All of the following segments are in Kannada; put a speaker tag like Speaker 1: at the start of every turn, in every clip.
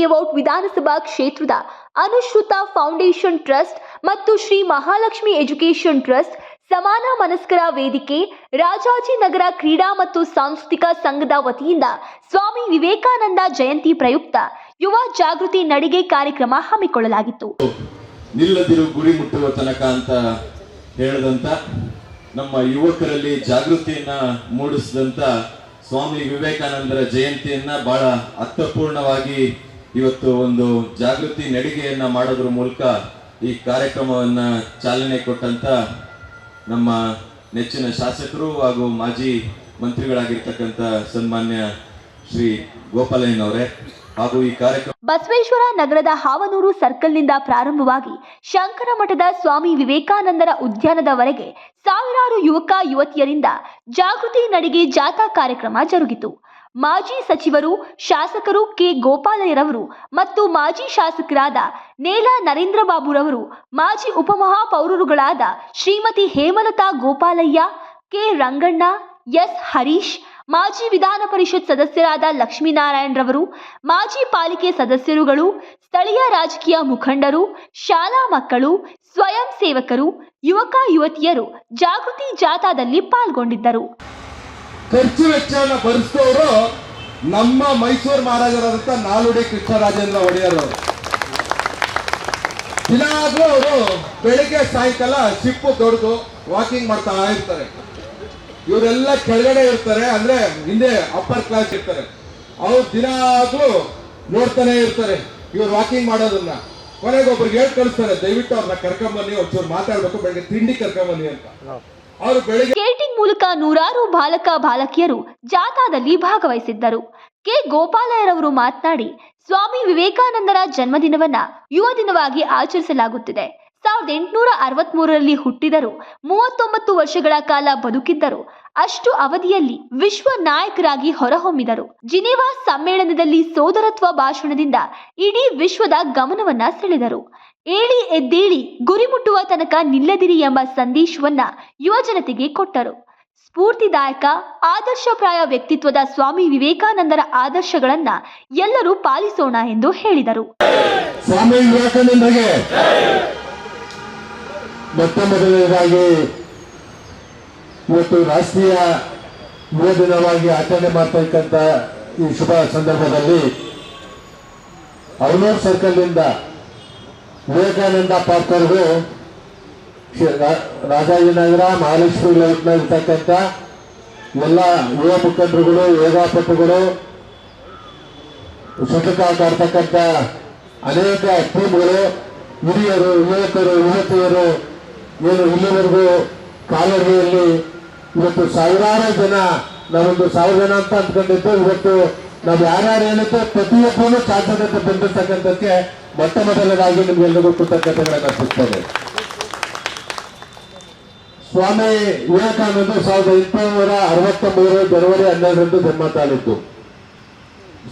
Speaker 1: ಲೇಔಟ್ ವಿಧಾನಸಭಾ ಕ್ಷೇತ್ರದ ಅನುಶ್ರುತ ಫೌಂಡೇಶನ್ ಟ್ರಸ್ಟ್ ಮತ್ತು ಶ್ರೀ ಮಹಾಲಕ್ಷ್ಮಿ ಎಜುಕೇಶನ್ ಟ್ರಸ್ಟ್ ಸಮಾನ ಮನಸ್ಕರ ವೇದಿಕೆ ರಾಜಾಜಿನಗರ ಕ್ರೀಡಾ ಮತ್ತು ಸಾಂಸ್ಕೃತಿಕ ಸಂಘದ ವತಿಯಿಂದ ಸ್ವಾಮಿ ವಿವೇಕಾನಂದ ಜಯಂತಿ ಪ್ರಯುಕ್ತ ಯುವ ಜಾಗೃತಿ ನಡಿಗೆ ಕಾರ್ಯಕ್ರಮ ಹಮ್ಮಿಕೊಳ್ಳಲಾಗಿತ್ತು.
Speaker 2: ನಿಲ್ಲದಿರು ಗುರಿ ಮುಟ್ಟುವ ತನಕ ಅಂತ ಹೇಳಿದಂತ ನಮ್ಮ ಯುವಕರಲ್ಲಿ ಜಾಗೃತಿಯನ್ನ ಮೂಡಿಸಿದಂತ ಸ್ವಾಮಿ ವಿವೇಕಾನಂದರ ಜಯಂತಿಯನ್ನ ಬಹಳ ಅರ್ಥಪೂರ್ಣವಾಗಿ ಇವತ್ತು ಒಂದು ಜಾಗೃತಿ ನಡಿಗೆಯನ್ನ ಮಾಡೋದ್ರ ಮೂಲಕ ಈ ಕಾರ್ಯಕ್ರಮವನ್ನ ಚಾಲನೆ ಕೊಟ್ಟಂತ ನಮ್ಮ ನೆಚ್ಚಿನ ಶಾಸಕರು ಹಾಗೂ ಮಾಜಿ ಮಂತ್ರಿಗಳಾಗಿರ್ತಕ್ಕಂಥ ಸನ್ಮಾನ್ಯ ಶ್ರೀ ಗೋಪಾಲಯ್ಯನವರೇ ಹಾಗೂ ಈ ಕಾರ್ಯಕ್ರಮ
Speaker 1: ಬಸವೇಶ್ವರ ನಗರದ ಹಾವನೂರು ಸರ್ಕಲ್ನಿಂದ ಪ್ರಾರಂಭವಾಗಿ ಶಂಕರ ಮಠದ ಸ್ವಾಮಿ ವಿವೇಕಾನಂದರ ಉದ್ಯಾನದವರೆಗೆ ಸಾವಿರಾರು ಯುವಕ ಯುವತಿಯರಿಂದ ಜಾಗೃತಿ ನಡಿಗೆ ಜಾಥಾ ಕಾರ್ಯಕ್ರಮ ಜರುಗಿತು. ಮಾಜಿ ಸಚಿವರು ಶಾಸಕರು ಕೆ ಗೋಪಾಲಯ್ಯರವರು ಮತ್ತು ಮಾಜಿ ಶಾಸಕರಾದ ನೇಲ ನರೇಂದ್ರ ಬಾಬುರವರು ಮಾಜಿ ಉಪಮಹಾಪೌರರುಗಳಾದ ಶ್ರೀಮತಿ ಹೇಮಲತಾ ಗೋಪಾಲಯ್ಯ, ಕೆ ರಂಗಣ್ಣ, ಎಸ್ ಹರೀಶ್, ಮಾಜಿ ವಿಧಾನ ಪರಿಷತ್ ಸದಸ್ಯರಾದ ಲಕ್ಷ್ಮೀನಾರಾಯಣರವರು ಮಾಜಿ ಪಾಲಿಕೆ ಸದಸ್ಯರುಗಳು, ಸ್ಥಳೀಯ ರಾಜಕೀಯ ಮುಖಂಡರು, ಶಾಲಾ ಮಕ್ಕಳು, ಸ್ವಯಂ ಸೇವಕರು, ಯುವಕ ಯುವತಿಯರು ಜಾಗೃತಿ ಜಾಥಾದಲ್ಲಿ ಪಾಲ್ಗೊಂಡಿದ್ದರು.
Speaker 3: ಖರ್ಚು ವೆಚ್ಚವನ್ನು ಭರಿಸಿದವರು ನಮ್ಮ ಮೈಸೂರು ಮಹಾರಾಜರಾದಂಥ ನಾಲ್ವಡಿ ಕೃಷ್ಣರಾಜೇಂದ್ರ ಒಡೆಯರ್. ದಿನಾಗ್ಲೂ ಅವರು ಬೆಳಿಗ್ಗೆ ಸಾಯಂಕಾಲ ಶಿಪ್ಪು ದೊಡ್ದು ವಾಕಿಂಗ್ ಮಾಡ್ತಾ ಇರ್ತಾರೆ. ಇವರೆಲ್ಲ ಕೆಳಗಡೆ ಇರ್ತಾರೆ, ಅಂದ್ರೆ ಹಿಂದೆ ಅಪ್ಪರ್ ಕ್ಲಾಸ್ ಇರ್ತಾರೆ. ಅವ್ರು ದಿನಾಗ್ಲೂ ನೋಡ್ತಾನೆ ಇರ್ತಾರೆ ಇವ್ರು ವಾಕಿಂಗ್ ಮಾಡೋದನ್ನ. ಕೊನೆಗೆ ಒಬ್ರಿಗೆ ಹೇಳಿ ಕಳಿಸ್ತಾರೆ, ದಯವಿಟ್ಟು ಅವ್ರನ್ನ ಕರ್ಕೊಂಬನ್ನಿ ಒಂಚೂರು ಮಾತಾಡ್ಬೇಕು, ಬೆಳಗ್ಗೆ ತಿಂಡಿ ಕರ್ಕೊಂಬನ್ನಿ ಅಂತ.
Speaker 1: ಸ್ಕೇಟಿಂಗ್ ಮೂಲಕ ನೂರಾರು ಬಾಲಕ ಬಾಲಕಿಯರು ಜಾಥಾದಲ್ಲಿ ಭಾಗವಹಿಸಿದ್ದರು. ಕೆ. ಗೋಪಾಲಯ್ಯರವರು ಮಾತನಾಡಿ, ಸ್ವಾಮಿ ವಿವೇಕಾನಂದರ ಜನ್ಮದಿನವನ್ನ ಯುವ ದಿನವಾಗಿ ಆಚರಿಸಲಾಗುತ್ತಿದೆ. ಸಾವಿರದ ಎಂಟುನೂರ ಅರವತ್ಮೂರರಲ್ಲಿ ಹುಟ್ಟಿದರು ಮೂವತ್ತೊಂಬತ್ತು ವರ್ಷಗಳ ಕಾಲ ಬದುಕಿದ್ದರು. ಅಷ್ಟು ಅವಧಿಯಲ್ಲಿ ವಿಶ್ವ ನಾಯಕರಾಗಿ ಹೊರಹೊಮ್ಮಿದರು. ಜಿನೆವಾ ಸಮ್ಮೇಳನದಲ್ಲಿ ಸೋದರತ್ವ ಭಾಷಣದಿಂದ ಇಡೀ ವಿಶ್ವದ ಗಮನವನ್ನ ಸೆಳೆದರು. ಏಳಿ ಎದ್ದೇಳಿ ಗುರಿ ಮುಟ್ಟುವ ತನಕ ನಿಲ್ಲದಿರಿ ಎಂಬ ಸಂದೇಶವನ್ನ ಯುವ ಜನತೆಗೆ ಕೊಟ್ಟರು. ಸ್ಫೂರ್ತಿದಾಯಕ, ಆದರ್ಶಪ್ರಾಯ ವ್ಯಕ್ತಿತ್ವದ ಸ್ವಾಮಿ ವಿವೇಕಾನಂದರ ಆದರ್ಶಗಳನ್ನ ಎಲ್ಲರೂ ಪಾಲಿಸೋಣ ಎಂದು ಹೇಳಿದರು.
Speaker 3: ಸ್ವಾಮಿ ವಿವೇಕಾನಂದರಿಗೆ ಇವತ್ತು ರಾಷ್ಟ್ರೀಯ ಯುವ ದಿನವಾಗಿ ಆಚರಣೆ ಮಾಡ್ತಕ್ಕಂಥ ಈ ಶುಭ ಸಂದರ್ಭದಲ್ಲಿ ಅವನೂರ್ ಸರ್ಕಲ್ನಿಂದ ವಿವೇಕಾನಂದ ಪಾರ್ಕ್ವರೆಗೂ ರಾಜಾಜಿನಗರ ಮಹಾಲಕ್ಷ್ಮಿ ಲೇಔಟ್ನ ಇರ್ತಕ್ಕಂಥ ಎಲ್ಲ ಯುವ ಮುಖಂಡರುಗಳು, ಯೋಗಾಪಟುಗಳು ಶತಕ ಅನೇಕ ಟೀಮ್ಗಳು, ಹಿರಿಯರು, ಯುವಕರು, ಯುವತಿಯರು ಏನು ಇಲ್ಲಿವರೆಗೂ ಕಾಲಡಿಯಲ್ಲಿ ಇವತ್ತು ಸಾವಿರಾರು ಜನ, ನಾವೊಂದು ಸಾವಿರ ಜನ ಅಂತ ಅಂದ್ಕೊಂಡಿದ್ದು, ಇವತ್ತು ನಾವು ಯಾರ್ಯಾರು ಏನಿತ್ತು ಪ್ರತಿಯೊಬ್ಬರು ಸಾಧ್ಯತೆ ಬಂದಿರ್ತಕ್ಕಂಥಕ್ಕೆ ಮೊಟ್ಟ ಮೊದಲನೇದಾಗಿ ನಿಮ್ಗೆಲ್ಲರಿಗೂ ಕೃತಜ್ಞತೆಗಳನ್ನು ಸಿಗ್ತದೆ ಸ್ವಾಮಿ ವಿವೇಕಾನಂದ ಸಾವಿರದ ಎಂಟುನೂರ ಅರವತ್ತ ಮೂರು ಜನವರಿ ಹನ್ನೆರಡರಂದು ಜನ್ಮ ತಾಳಿದ್ದು.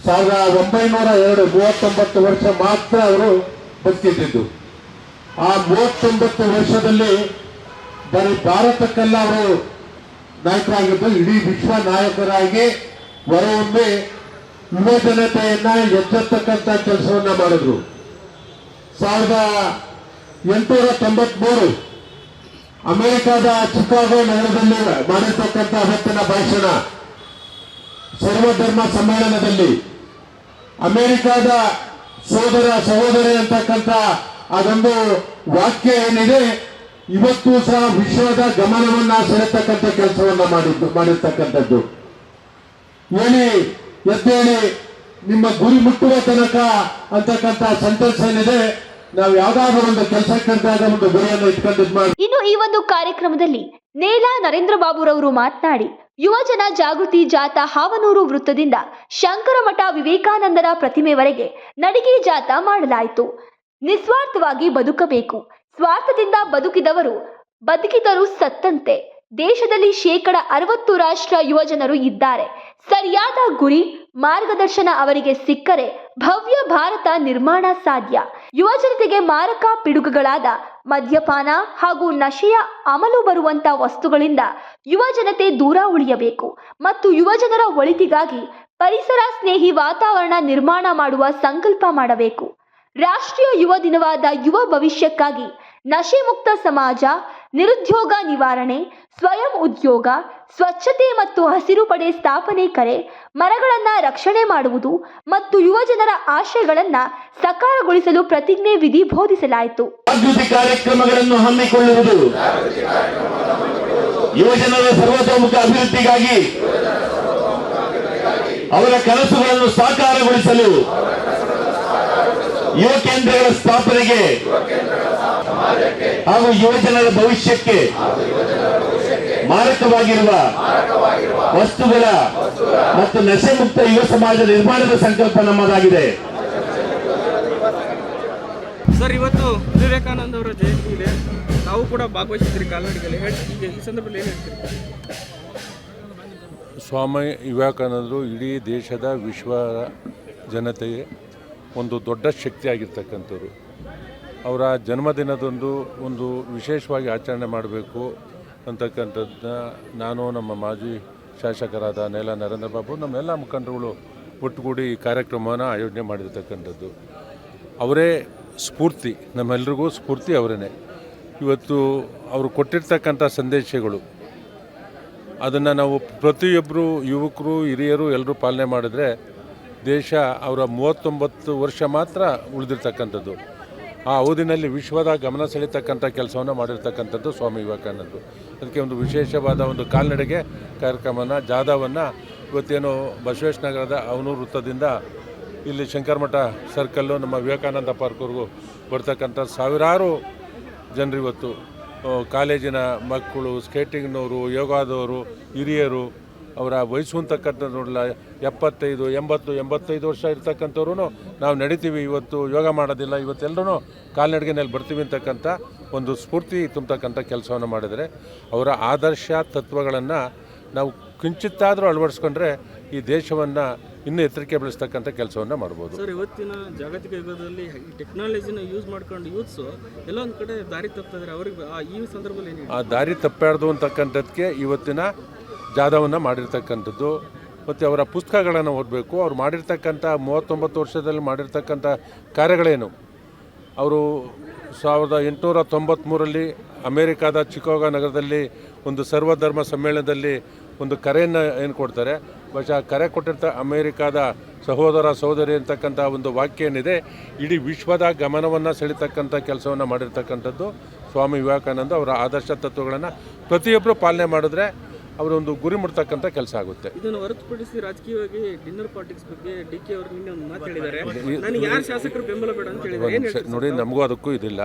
Speaker 3: ಸಾವಿರದ ಒಂಬೈನೂರ ಎರಡು ಮೂವತ್ತೊಂಬತ್ತು ವರ್ಷ ಮಾತ್ರ ಅವರು ಬದುಕಿದ್ದು ಆ ಮೂವತ್ತೊಂಬತ್ತು ವರ್ಷದಲ್ಲಿ ಬರೀ ಭಾರತಕ್ಕೆಲ್ಲ ಅವರು ನಾಯಕರಾಗಿದ್ದು ಇಡೀ ವಿಶ್ವ ನಾಯಕರಾಗಿ ಹೊರಹೊಮ್ಮೆ ಯುವ ಜನತೆಯನ್ನ ಎಚ್ಚೆತ್ತಕ್ಕಂಥ ಕೆಲಸವನ್ನ ಮಾಡಿದ್ರು. ಸಾವಿರದ ಎಂಟುನೂರ ತೊಂಬತ್ಮೂರು ಅಮೆರಿಕದ ಚಿಕಾಗೋ ನಗರದಲ್ಲಿ ಮಾಡಿರ್ತಕ್ಕಂಥ ಅವತ್ತಿನ ಭಾಷಣ. ಸರ್ವಧರ್ಮ ಸಮ್ಮೇಳನದಲ್ಲಿ ಅಮೆರಿಕದ ಸೋದರ ಸಹೋದರಿ ಅಂತಕ್ಕಂಥ ಅದೊಂದು ವಾಕ್ಯ ಏನಿದೆ? ಇವತ್ತು ಸಹ ವಿಶ್ವದ ಗಮನವನ್ನ ಸೆಳೆತಕ್ಕಂಥ ಕೆಲಸವನ್ನ ಮಾಡಿದ್ದು, ಮಾಡಿರ್ತಕ್ಕಂಥದ್ದು. ಹೇಳಿ ಎದ್ದೇಳಿ ನಿಮ್ಮ ಗುರಿ ಮುಟ್ಟುವ ತನಕ ಅಂತಕ್ಕಂಥ ಸಂತೋಷ ಏನಿದೆ, ನಾವು ಯಾವ್ದಾದ್ರು ಒಂದು ಕೆಲಸಕ್ಕಂತಾದ ಒಂದು ಗುರಿಯನ್ನು ಇಟ್ಕೊಂಡು
Speaker 1: ಇನ್ನು ಈ ಒಂದು ಕಾರ್ಯಕ್ರಮದಲ್ಲಿ ನೇಲ ನರೇಂದ್ರ ಬಾಬುರವರು ಮಾತನಾಡಿ, ಯುವಜನ ಜಾಗೃತಿ ಜಾಥಾ ಹಾವನೂರು ವೃತ್ತದಿಂದ ಶಂಕರಮಠ ವಿವೇಕಾನಂದರ ಪ್ರತಿಮೆವರೆಗೆ ನಡಿಗೆ ಜಾಥಾ ಮಾಡಲಾಯಿತು. ನಿಸ್ವಾರ್ಥವಾಗಿ ಬದುಕಬೇಕು. ಸ್ವಾರ್ಥದಿಂದ ಬದುಕಿದವರು, ಬದುಕಿದರು ಸತ್ತಂತೆ. ದೇಶದಲ್ಲಿ ಶೇಕಡ ಅರವತ್ತು ರಾಷ್ಟ್ರ ಯುವಜನರು ಇದ್ದಾರೆ. ಸರಿಯಾದ ಗುರಿ, ಮಾರ್ಗದರ್ಶನ ಅವರಿಗೆ ಸಿಕ್ಕರೆ ಭವ್ಯ ಭಾರತ ನಿರ್ಮಾಣ ಸಾಧ್ಯ. ಯುವಜನತೆಗೆ ಮಾರಕ ಪಿಡುಗುಗಳಾದ ಮದ್ಯಪಾನ ಹಾಗೂ ನಶೆಯ ಅಮಲು ಬರುವಂತ ವಸ್ತುಗಳಿಂದ ಯುವಜನತೆ ದೂರ ಉಳಿಯಬೇಕು ಮತ್ತು ಯುವಜನರ ಒಳಿತಿಗಾಗಿ ಪರಿಸರ ಸ್ನೇಹಿ ವಾತಾವರಣ ನಿರ್ಮಾಣ ಮಾಡುವ ಸಂಕಲ್ಪ ಮಾಡಬೇಕು. ರಾಷ್ಟ್ರೀಯ ಯುವ ದಿನವಾದ ಯುವ ಭವಿಷ್ಯಕ್ಕಾಗಿ ನಶೆ ಮುಕ್ತ ಸಮಾಜ, ನಿರುದ್ಯೋಗ ನಿವಾರಣೆ, ಸ್ವಯಂ ಉದ್ಯೋಗ, ಸ್ವಚ್ಛತೆ ಮತ್ತು ಹಸಿರು ಪಡೆ ಸ್ಥಾಪನೆ ಕರೆ, ಮರಗಳನ್ನು ರಕ್ಷಣೆ ಮಾಡುವುದು ಮತ್ತು ಯುವಜನರ ಆಶಯಗಳನ್ನು ಸಕಾರಗೊಳಿಸಲು ಪ್ರತಿಜ್ಞೆ ವಿಧಿ ಬೋಧಿಸಲಾಯಿತು.
Speaker 3: ಕಾರ್ಯಕ್ರಮಗಳನ್ನು ಹಮ್ಮಿಕೊಳ್ಳುವುದು. ಯುವಜನರ ಸರ್ವತೋಮುಖ ಅಭಿವೃದ್ಧಿಗಾಗಿ ಅವರ ಕನಸುಗಳನ್ನು ಸಾಕಾರಗೊಳಿಸಲು ಯುವ ಕೇಂದ್ರಗಳ ಸ್ಥಾಪನೆಗೆ ಹಾಗೂ ಯುವಜನರ ಭವಿಷ್ಯಕ್ಕೆ ಮಾರಕವಾಗಿರುವ ವಸ್ತುಗಳ ಮತ್ತು ನಶೆ ಮುಕ್ತ ಯುವ ಸಮಾಜ ನಿರ್ಮಾಣದ ಸಂಕಲ್ಪ ನಮ್ಮದಾಗಿದೆ.
Speaker 4: ಸರ್ ಇವತ್ತು ವಿವೇಕಾನಂದ ಅವರ ಜಯಂತಿ ಇದೆ. ತಾವು ಕೂಡ ಭಾಗವಹಿಸಿದ್ರಿ ಕಾಲ್ನಡಿಗೆಯಲ್ಲಿ. ಹೇಳಿ ಈಗ ಈ ಸಂದರ್ಭದಲ್ಲಿ ಏನು ಹೇಳ್ತೀರಿ?
Speaker 5: ಸ್ವಾಮಿ ವಿವೇಕಾನಂದರು ಇಡೀ ದೇಶದ ವಿಶ್ವ ಜನತೆಗೆ ಒಂದು ದೊಡ್ಡ ಶಕ್ತಿಯಾಗಿರ್ತಕ್ಕಂಥವ್ರು. ಅವರ ಜನ್ಮದಿನದಂದು ಒಂದು ವಿಶೇಷವಾಗಿ ಆಚರಣೆ ಮಾಡಬೇಕು ಅಂತಕ್ಕಂಥದ್ದನ್ನ ನಾನು, ನಮ್ಮ ಮಾಜಿ ಶಾಸಕರಾದ ನೆಲ ನರೇಂದ್ರ ಬಾಬು ನಮ್ಮೆಲ್ಲ ಮುಖಂಡರುಗಳು ಒಟ್ಟುಗೂಡಿ ಈ ಕಾರ್ಯಕ್ರಮವನ್ನು ಆಯೋಜನೆ ಮಾಡಿರ್ತಕ್ಕಂಥದ್ದು. ಅವರೇ ಸ್ಫೂರ್ತಿ, ನಮ್ಮೆಲ್ರಿಗೂ ಸ್ಫೂರ್ತಿ ಅವರೇ ಇವತ್ತು ಅವರು ಕೊಟ್ಟಿರ್ತಕ್ಕಂಥ ಸಂದೇಶಗಳು, ಅದನ್ನು ನಾವು ಪ್ರತಿಯೊಬ್ಬರು ಯುವಕರು, ಹಿರಿಯರು ಎಲ್ಲರೂ ಪಾಲನೆ ಮಾಡಿದ್ರೆ ದೇಶ ಅವರ ಮೂವತ್ತೊಂಬತ್ತು ವರ್ಷ ಮಾತ್ರ ಉಳಿದಿರ್ತಕ್ಕಂಥದ್ದು. ಆ ಓದಿನಲ್ಲಿ ವಿಶ್ವದ ಗಮನ ಸೆಳೀತಕ್ಕಂಥ ಕೆಲಸವನ್ನು ಮಾಡಿರ್ತಕ್ಕಂಥದ್ದು ಸ್ವಾಮಿ ವಿವೇಕಾನಂದರು. ಅದಕ್ಕೆ ಒಂದು ವಿಶೇಷವಾದ ಒಂದು ಕಾಲ್ನಡೆಗೆ ಕಾರ್ಯಕ್ರಮನ ಜಾಥಾವನ್ನು ಇವತ್ತೇನು ಬಸವೇಶ್ ನಗರದ ಅವನೂರು ವೃತ್ತದಿಂದ ಇಲ್ಲಿ ಶಂಕರಮಠ ಸರ್ಕಲ್ಲು ನಮ್ಮ ವಿವೇಕಾನಂದ ಪಾರ್ಕ್ವರೆಗೂ ಬರ್ತಕ್ಕಂಥ ಸಾವಿರಾರು ಜನರಿವತ್ತು ಕಾಲೇಜಿನ ಮಕ್ಕಳು ಸ್ಕೇಟಿಂಗ್ನವರು ಯೋಗಾದವರು ಹಿರಿಯರು ಅವರ ವಯಸ್ಸು ನೋಡಲ್ಲ ಎಪ್ಪತ್ತೈದು ಎಂಬತ್ತು ಎಂಬತ್ತೈದು ವರ್ಷ ಇರ್ತಕ್ಕಂಥವ್ರು ನಾವು ನಡಿತೀವಿ ಇವತ್ತು ಯೋಗ ಮಾಡೋದಿಲ್ಲ ಇವತ್ತೆಲ್ಲರೂ ಕಾಲ್ನಡಿಗೆನಲ್ಲಿ ಬರ್ತೀವಿ ಅಂತಕ್ಕಂಥ ಒಂದು ಸ್ಫೂರ್ತಿ ತುಂಬತಕ್ಕಂಥ ಕೆಲಸವನ್ನು ಮಾಡಿದರೆ ಅವರ ಆದರ್ಶ ತತ್ವಗಳನ್ನು ನಾವು ಕಿಂಚಿತ್ತಾದರೂ ಅಳವಡಿಸ್ಕೊಂಡ್ರೆ ಈ ದೇಶವನ್ನು ಇನ್ನೂ ಎತ್ತರಕ್ಕೆ ಬೆಳೆಸ್ತಕ್ಕಂಥ ಕೆಲಸವನ್ನು ಮಾಡ್ಬೋದು.
Speaker 4: ಸರ್ ಇವತ್ತಿನ ಜಾಗತಿಕ ಯುಗದಲ್ಲಿ ಈ ಟೆಕ್ನಾಲಜಿನ ಯೂಸ್ ಮಾಡ್ಕೊಂಡು ಯೂತ್ಸು ಎಲ್ಲೊಂದು ಕಡೆ ದಾರಿ ತಪ್ಪಿದ್ರೆ ಅವ್ರಿಗೆ ಆ ಈ ಸಂದರ್ಭದಲ್ಲಿ
Speaker 5: ಆ ದಾರಿ ತಪ್ಪಾಡ್ದು ಅಂತಕ್ಕಂಥದ್ದಕ್ಕೆ ಇವತ್ತಿನ ಜಾಥವನ್ನು ಮಾಡಿರ್ತಕ್ಕಂಥದ್ದು, ಮತ್ತು ಅವರ ಪುಸ್ತಕಗಳನ್ನು ಓದಬೇಕು, ಅವ್ರು ಮಾಡಿರ್ತಕ್ಕಂಥ ಮೂವತ್ತೊಂಬತ್ತು ವರ್ಷದಲ್ಲಿ ಮಾಡಿರ್ತಕ್ಕಂಥ ಕಾರ್ಯಗಳೇನು? ಅವರು ಸಾವಿರದ ಎಂಟುನೂರ ತೊಂಬತ್ತ್ಮೂರರಲ್ಲಿ ಅಮೇರಿಕಾದ ಚಿಕಾಗೋ ನಗರದಲ್ಲಿ ಒಂದು ಸರ್ವಧರ್ಮ ಸಮ್ಮೇಳನದಲ್ಲಿ ಒಂದು ಕರೆಯನ್ನು ಏನು ಕೊಡ್ತಾರೆ? ಬಹುಶಃ ಕರೆ ಕೊಟ್ಟಿರ್ತ ಅಮೇರಿಕಾದ ಸಹೋದರ ಸಹೋದರಿ ಅಂತಕ್ಕಂಥ ಒಂದು ವಾಕ್ಯ ಏನಿದೆ ಇಡೀ ವಿಶ್ವದ ಗಮನವನ್ನು ಸೆಳೀತಕ್ಕಂಥ ಕೆಲಸವನ್ನು ಮಾಡಿರ್ತಕ್ಕಂಥದ್ದು. ಸ್ವಾಮಿ ವಿವೇಕಾನಂದ ಅವರ ಆದರ್ಶ ತತ್ವಗಳನ್ನು ಪ್ರತಿಯೊಬ್ಬರು ಪಾಲನೆ ಮಾಡಿದ್ರೆ ಅವರೊಂದು ಗುರಿ ಮುಟ್ತಕ್ಕಂಥ ಕೆಲಸ ಆಗುತ್ತೆ.
Speaker 4: ಇದನ್ನು ಹೊರತುಪಡಿಸಿ ರಾಜಕೀಯವಾಗಿ ಡಿನ್ನರ್ ಪಾಲಿಟಿಕ್ಸ್ ಬಗ್ಗೆ ಡಿ ಕೆ ಅವರು ನಿನ್ನೆ ಒಂದು ಮಾತು ಹೇಳಿದ್ದಾರೆ. ನನಗೆ ಯಾರು ಶಾಸಕರು ಬೆಂಬಲ ಬೇಡ ಅಂತ ಹೇಳಿದ್ದಾರೆ?
Speaker 5: ನೋಡಿ ನಮಗೂ ಅದಕ್ಕೂ ಇದಿಲ್ಲ.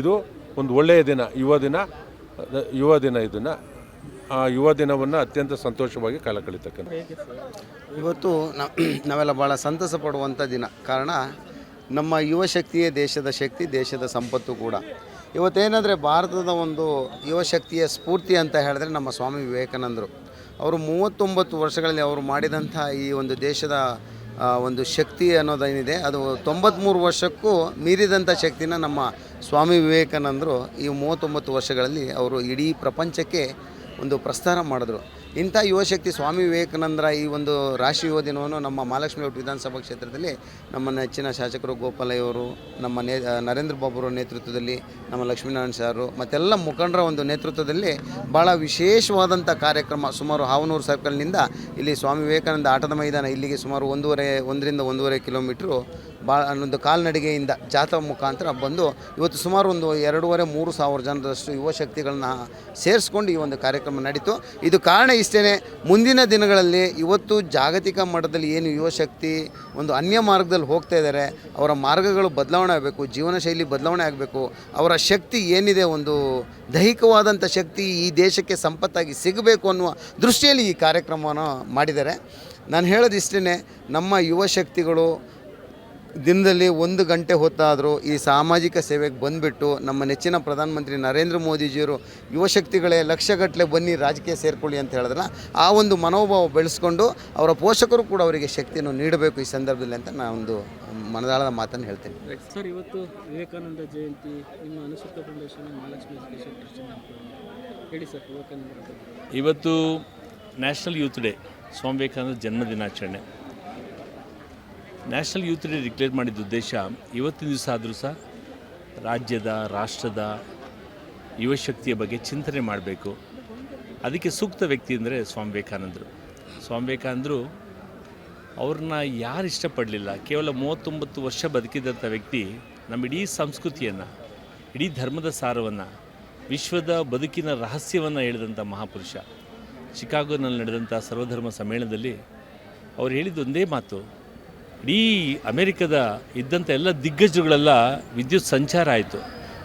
Speaker 5: ಇದು ಒಂದು ಒಳ್ಳೆಯ ದಿನ ಯುವ ದಿನ ಯುವ ದಿನ ಇದನ್ನು ಆ ಯುವ ದಿನವನ್ನು ಅತ್ಯಂತ ಸಂತೋಷವಾಗಿ ಕಾಲ ಕಳೀತಕ್ಕಂಥ.
Speaker 6: ಇವತ್ತು ನಾವೆಲ್ಲ ಭಾಳ ಸಂತಸ ಪಡುವಂಥ ದಿನ. ಕಾರಣ ನಮ್ಮ ಯುವ ಶಕ್ತಿಯೇ ದೇಶದ ಶಕ್ತಿ ದೇಶದ ಸಂಪತ್ತು ಕೂಡ. ಇವತ್ತೇನೆಂದರೆ ಭಾರತದ ಒಂದು ಯುವಶಕ್ತಿಯ ಸ್ಫೂರ್ತಿ ಅಂತ ಹೇಳಿದ್ರೆ ನಮ್ಮ ಸ್ವಾಮಿ ವಿವೇಕಾನಂದರು. ಅವರು ಮೂವತ್ತೊಂಬತ್ತು ವರ್ಷಗಳಲ್ಲಿ ಅವರು ಮಾಡಿದಂಥ ಈ ಒಂದು ದೇಶದ ಒಂದು ಶಕ್ತಿ ಅನ್ನೋದೇನಿದೆ, ಅದು ತೊಂಬತ್ತ್ಮೂರು ವರ್ಷಕ್ಕೂ ಮೀರಿದಂಥ ಶಕ್ತಿನ ನಮ್ಮ ಸ್ವಾಮಿ ವಿವೇಕಾನಂದರು ಈ ಮೂವತ್ತೊಂಬತ್ತು ವರ್ಷಗಳಲ್ಲಿ ಅವರು ಇಡೀ ಪ್ರಪಂಚಕ್ಕೆ ಒಂದು ಪ್ರಸ್ಥಾನ ಮಾಡಿದ್ರು. ಇಂಥ ಯುವಶಕ್ತಿ ಸ್ವಾಮಿ ವಿವೇಕಾನಂದರ ಈ ಒಂದು ರಾಷ್ಟ್ರೀಯ ಯುವ ದಿನವನ್ನು ನಮ್ಮ ಮಹಾಲಕ್ಷ್ಮಿ ಒಟ್ಟು ವಿಧಾನಸಭಾ ಕ್ಷೇತ್ರದಲ್ಲಿ ನಮ್ಮ ನೆಚ್ಚಿನ ಶಾಸಕರು ಗೋಪಾಲಯ್ಯವರು ನಮ್ಮ ನೇ ನರೇಂದ್ರ ಬಾಬುರ ನೇತೃತ್ವದಲ್ಲಿ ನಮ್ಮ ಲಕ್ಷ್ಮೀನಾರಾಯಣ ಸಾರು, ಮತ್ತೆಲ್ಲ ಮುಖಂಡರ ಒಂದು ನೇತೃತ್ವದಲ್ಲಿ ಭಾಳ ವಿಶೇಷವಾದಂಥ ಕಾರ್ಯಕ್ರಮ ಸುಮಾರು ಹಾವನೂರು ಸರ್ಕಲ್ನಿಂದ ಇಲ್ಲಿ ಸ್ವಾಮಿ ವಿವೇಕಾನಂದ ಆಟದ ಮೈದಾನ ಇಲ್ಲಿಗೆ ಸುಮಾರು ಒಂದೂವರೆ, ಒಂದರಿಂದ ಒಂದೂವರೆ ಕಿಲೋಮೀಟ್ರು ಭಾಳ ಒಂದು ಕಾಲ್ನಡಿಗೆಯಿಂದ ಜಾಥಾ ಮುಖಾಂತರ ಬಂದು ಇವತ್ತು ಸುಮಾರು ಒಂದು ಎರಡೂವರೆ, ಮೂರು ಸಾವಿರ ಜನರಷ್ಟು ಯುವ ಶಕ್ತಿಗಳನ್ನ ಸೇರಿಸ್ಕೊಂಡು ಈ ಒಂದು ಕಾರ್ಯಕ್ರಮ ನಡೀತು. ಇದು ಕಾರಣ ಇಷ್ಟೇ ಮುಂದಿನ ದಿನಗಳಲ್ಲಿ ಇವತ್ತು ಜಾಗತಿಕ ಮಟ್ಟದಲ್ಲಿ ಏನು ಯುವಶಕ್ತಿ ಒಂದು ಅನ್ಯ ಮಾರ್ಗದಲ್ಲಿ ಹೋಗ್ತಾ ಇದ್ದಾರೆ ಅವರ ಮಾರ್ಗಗಳು ಬದಲಾವಣೆ ಆಗಬೇಕು ಜೀವನ ಶೈಲಿ ಬದಲಾವಣೆ ಆಗಬೇಕು, ಅವರ ಶಕ್ತಿ ಏನಿದೆ, ಒಂದು ದೈಹಿಕವಾದಂಥ ಶಕ್ತಿ ಈ ದೇಶಕ್ಕೆ ಸಂಪತ್ತಾಗಿ ಸಿಗಬೇಕು ಅನ್ನುವ ದೃಷ್ಟಿಯಲ್ಲಿ ಈ ಕಾರ್ಯಕ್ರಮವನ್ನು ಮಾಡಿದ್ದಾರೆ. ನಾನು ಹೇಳೋದು ಇಷ್ಟೇ ನಮ್ಮ ಯುವ ಶಕ್ತಿಗಳು ದಿನದಲ್ಲಿ ಒಂದು ಗಂಟೆ ಹೊತ್ತಾದರೂ ಈ ಸಾಮಾಜಿಕ ಸೇವೆಗೆ ಬಂದುಬಿಟ್ಟು ನಮ್ಮ ನೆಚ್ಚಿನ ಪ್ರಧಾನಮಂತ್ರಿ ನರೇಂದ್ರ ಮೋದಿಜಿಯವರು ಯುವಶಕ್ತಿಗಳೇ ಲಕ್ಷಗಟ್ಟಲೆ ಬನ್ನಿ ರಾಜಕೀಯ ಸೇರ್ಕೊಳ್ಳಿ ಅಂತ ಹೇಳಿದ್ರಲ್ಲ ಆ ಒಂದು ಮನೋಭಾವ ಬೆಳೆಸ್ಕೊಂಡು ಅವರ ಪೋಷಕರು ಕೂಡ ಅವರಿಗೆ ಶಕ್ತಿಯನ್ನು ನೀಡಬೇಕು ಈ ಸಂದರ್ಭದಲ್ಲಿ ಅಂತ ನಾನು ಒಂದು ಮನದಾಳದ ಮಾತನ್ನು ಹೇಳ್ತೀನಿ.
Speaker 4: ಸರ್ ಇವತ್ತು ವಿವೇಕಾನಂದ ಜಯಂತಿ ನಿಮ್ಮ Anusuta foundation Mahalakshmi education trust ಹೇಳಿ ಸರ್ ವಿವೇಕಾನಂದ
Speaker 7: ಇವತ್ತು national youth day Swami Vivekananda ಜನ್ಮ ದಿನಾಚರಣೆ. ನ್ಯಾಷನಲ್ ಯೂತ್ ಡೇ ಡಿಕ್ಲೇರ್ ಮಾಡಿದ ಉದ್ದೇಶ ಇವತ್ತಿನ ದಿವಸ ಆದರೂ ಸಹ ರಾಜ್ಯದ, ರಾಷ್ಟ್ರದ ಯುವಶಕ್ತಿಯ ಬಗ್ಗೆ ಚಿಂತನೆ ಮಾಡಬೇಕು. ಅದಕ್ಕೆ ಸೂಕ್ತ ವ್ಯಕ್ತಿ ಅಂದರೆ ಸ್ವಾಮಿ ವಿವೇಕಾನಂದರು. ಸ್ವಾಮಿ ವಿವೇಕಾನಂದರು ಅವ್ರನ್ನ ಯಾರು ಇಷ್ಟಪಡಲಿಲ್ಲ, ಕೇವಲ ಮೂವತ್ತೊಂಬತ್ತು ವರ್ಷ ಬದುಕಿದಂಥ ವ್ಯಕ್ತಿ ನಮ್ಮ ಇಡೀ ಸಂಸ್ಕೃತಿಯನ್ನು, ಇಡೀ ಧರ್ಮದ ಸಾರವನ್ನು, ವಿಶ್ವದ ಬದುಕಿನ ರಹಸ್ಯವನ್ನು ಹೇಳಿದಂಥ ಮಹಾಪುರುಷ. ಚಿಕಾಗೋನಲ್ಲಿ ನಡೆದಂಥ ಸರ್ವಧರ್ಮ ಸಮ್ಮೇಳನದಲ್ಲಿ ಅವ್ರು ಹೇಳಿದ ಒಂದೇ ಮಾತು ಇಡೀ ಅಮೆರಿಕದ ಇದ್ದಂಥ ಎಲ್ಲ ದಿಗ್ಗಜರುಗಳೆಲ್ಲ ವಿದ್ಯುತ್ ಸಂಚಾರ ಆಯಿತು.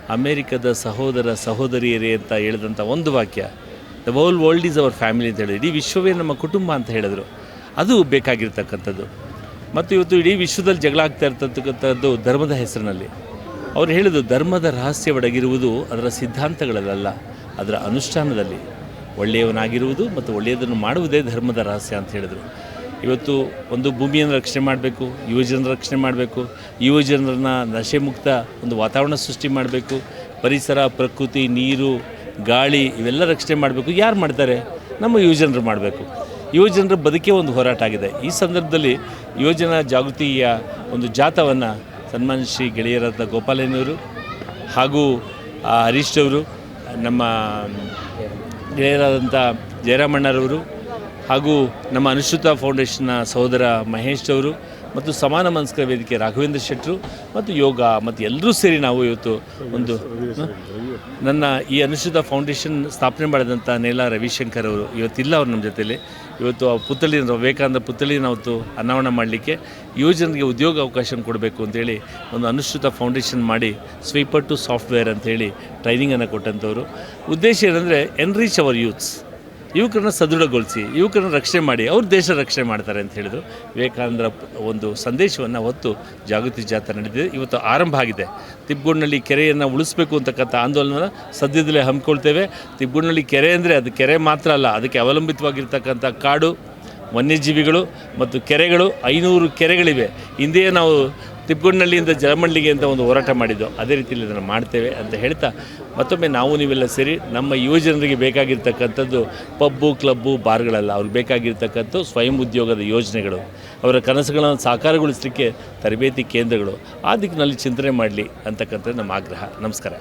Speaker 7: ಅಮೇರಿಕದ ಸಹೋದರ ಸಹೋದರಿಯರೇ ಅಂತ ಹೇಳಿದಂಥ ಒಂದು ವಾಕ್ಯ the whole world is our family ಅಂತ ಹೇಳಿದ್ರು. ಇಡೀ ವಿಶ್ವವೇ ನಮ್ಮ ಕುಟುಂಬ ಅಂತ ಹೇಳಿದರು. ಅದು ಬೇಕಾಗಿರ್ತಕ್ಕಂಥದ್ದು. ಮತ್ತು ಇವತ್ತು ಇಡೀ ವಿಶ್ವದಲ್ಲಿ ಜಗಳ ಆಗ್ತಾ ಇರ್ತಕ್ಕಂಥದ್ದು ಧರ್ಮದ ಹೆಸರಿನಲ್ಲಿ. ಅವ್ರು ಹೇಳಿದ್ದು ಧರ್ಮದ ರಹಸ್ಯ ಒಡಗಿರುವುದು ಅದರ ಸಿದ್ಧಾಂತಗಳಲ್ಲ ಅದರ ಅನುಷ್ಠಾನದಲ್ಲಿ. ಒಳ್ಳೆಯವನಾಗಿರುವುದು ಮತ್ತು ಒಳ್ಳೆಯದನ್ನು ಮಾಡುವುದೇ ಧರ್ಮದ ರಹಸ್ಯ ಅಂತ ಹೇಳಿದರು. ಇವತ್ತು ಒಂದು ಭೂಮಿಯನ್ನು ರಕ್ಷಣೆ ಮಾಡಬೇಕು ಯುವಜನರ ರಕ್ಷಣೆ ಮಾಡಬೇಕು, ಯುವಜನರನ್ನ ನಶೆ ಮುಕ್ತ ಒಂದು ವಾತಾವರಣ ಸೃಷ್ಟಿ ಮಾಡಬೇಕು, ಪರಿಸರ, ಪ್ರಕೃತಿ, ನೀರು, ಗಾಳಿ ಇವೆಲ್ಲ ರಕ್ಷಣೆ ಮಾಡಬೇಕು. ಯಾರು ಮಾಡ್ತಾರೆ? ನಮ್ಮ ಯುವಜನರು ಮಾಡಬೇಕು. ಯುವಜನರ ಬದುಕೇ ಒಂದು ಹೋರಾಟ ಆಗಿದೆ. ಈ ಸಂದರ್ಭದಲ್ಲಿ ಯುವಜನ ಜಾಗೃತಿಯ ಒಂದು ಜಾಥವನ್ನು ಸನ್ಮಾನಿಸಿ ಶ್ರೀ ಗೆಳೆಯರಾದ ಗೋಪಾಲಯ್ಯನವರು ಹಾಗೂ ಹರೀಶ್ ಅವರು ನಮ್ಮ ಗೆಳೆಯರಾದಂಥ ಜಯರಾಮಣ್ಣರವರು ಹಾಗೂ ನಮ್ಮ ಅನುಶ್ರುತ ಫೌಂಡೇಶನ್ನ ಸಹೋದರ ಮಹೇಶ್ ಅವರು ಮತ್ತು ಸಮಾನ ಮನಸ್ಕರ ವೇದಿಕೆ ರಾಘವೇಂದ್ರ ಶೆಟ್ಟರು ಮತ್ತು ಯೋಗ ಮತ್ತು ಎಲ್ಲರೂ ಸೇರಿ ನಾವು ಇವತ್ತು ಒಂದು, ನನ್ನ ಈ ಅನುಶ್ರುತ ಫೌಂಡೇಶನ್ ಸ್ಥಾಪನೆ ಮಾಡಿದಂಥ ನೇಲ ರವಿಶಂಕರ್ ಅವರು ಇವತ್ತಿಲ್ಲ ಅವ್ರು ನಮ್ಮ ಜೊತೆಯಲ್ಲಿ ಇವತ್ತು ಆ ಪುತ್ಥಳಿ, ವಿವೇಕಾನಂದ ಪುತ್ಥಳಿನ ಅವತ್ತು ಅನಾವರಣ ಮಾಡಲಿಕ್ಕೆ ಯುವಜನರಿಗೆ ಉದ್ಯೋಗ ಅವಕಾಶ ಕೊಡಬೇಕು ಅಂತೇಳಿ ಒಂದು ಅನುಶ್ರುತ ಫೌಂಡೇಶನ್ ಮಾಡಿ ಸ್ವೀಪರ್ ಟು ಸಾಫ್ಟ್ವೇರ್ ಅಂತೇಳಿ ಟ್ರೈನಿಂಗನ್ನು ಕೊಟ್ಟಂಥವ್ರು ಉದ್ದೇಶ ಏನಂದರೆ ಎನ್ರೀಚ್ ಅವರ್ ಯೂತ್ಸ್ ಯುವಕರನ್ನ ಸದೃಢಗೊಳಿಸಿ, ಯುವಕರನ್ನ ರಕ್ಷಣೆ ಮಾಡಿ, ಅವ್ರ ದೇಶ ರಕ್ಷಣೆ ಮಾಡ್ತಾರೆ ಅಂತ ಹೇಳಿದರು. ವಿವೇಕಾನಂದರ ಒಂದು ಸಂದೇಶವನ್ನು ಹೊತ್ತು ಜಾಗೃತಿ ಜಾಥಾ ನಡೆದಿದೆ. ಇವತ್ತು ಆರಂಭ ಆಗಿದೆ. ತಿಬ್ಗೂಡಿನಲ್ಲಿ ಕೆರೆಯನ್ನು ಉಳಿಸ್ಬೇಕು ಅಂತಕ್ಕಂಥ ಆಂದೋಲನ ಸದ್ಯದಲ್ಲೇ ಹಮ್ಮಿಕೊಳ್ತೇವೆ. ತಿಬ್ಗೂಡಿನಲ್ಲಿ ಕೆರೆ ಅಂದರೆ ಅದು ಕೆರೆ ಮಾತ್ರ ಅಲ್ಲ, ಅದಕ್ಕೆ ಅವಲಂಬಿತವಾಗಿರ್ತಕ್ಕಂಥ ಕಾಡು, ವನ್ಯಜೀವಿಗಳು ಮತ್ತು ಕೆರೆಗಳು, ಐನೂರು ಕೆರೆಗಳಿವೆ. ಹಿಂದೆಯೇ ನಾವು ತಿಪ್ಗೂಡಿನಲ್ಲಿಂದ ಜಲಮಂಡಲಿಗೆ ಅಂತ ಒಂದು ಹೋರಾಟ ಮಾಡಿದ್ದು. ಅದೇ ರೀತಿಯಲ್ಲಿ ಇದನ್ನು ಮಾಡ್ತೇವೆ ಅಂತ ಹೇಳ್ತಾ ಮತ್ತೊಮ್ಮೆ ನಾವು ನೀವೆಲ್ಲ ಸೇರಿ ನಮ್ಮ ಯುವಜನರಿಗೆ ಬೇಕಾಗಿರ್ತಕ್ಕಂಥದ್ದು ಪಬ್ಬು, ಕ್ಲಬ್ಬು, ಬಾರ್ಗಳಲ್ಲ. ಅವ್ರಿಗೆ ಬೇಕಾಗಿರ್ತಕ್ಕಂಥ ಸ್ವಯಂ ಉದ್ಯೋಗದ ಯೋಜನೆಗಳು. ಅವರ ಕನಸುಗಳನ್ನು ಸಾಕಾರಗೊಳಿಸಲಿಕ್ಕೆ ತರಬೇತಿ ಕೇಂದ್ರಗಳು. ಆ ದಿಕ್ಕಿನಲ್ಲಿ ಚಿಂತನೆ ಮಾಡಲಿ ಅಂತಕ್ಕಂಥದ್ದು ನಮ್ಮ ಆಗ್ರಹ. ನಮಸ್ಕಾರ.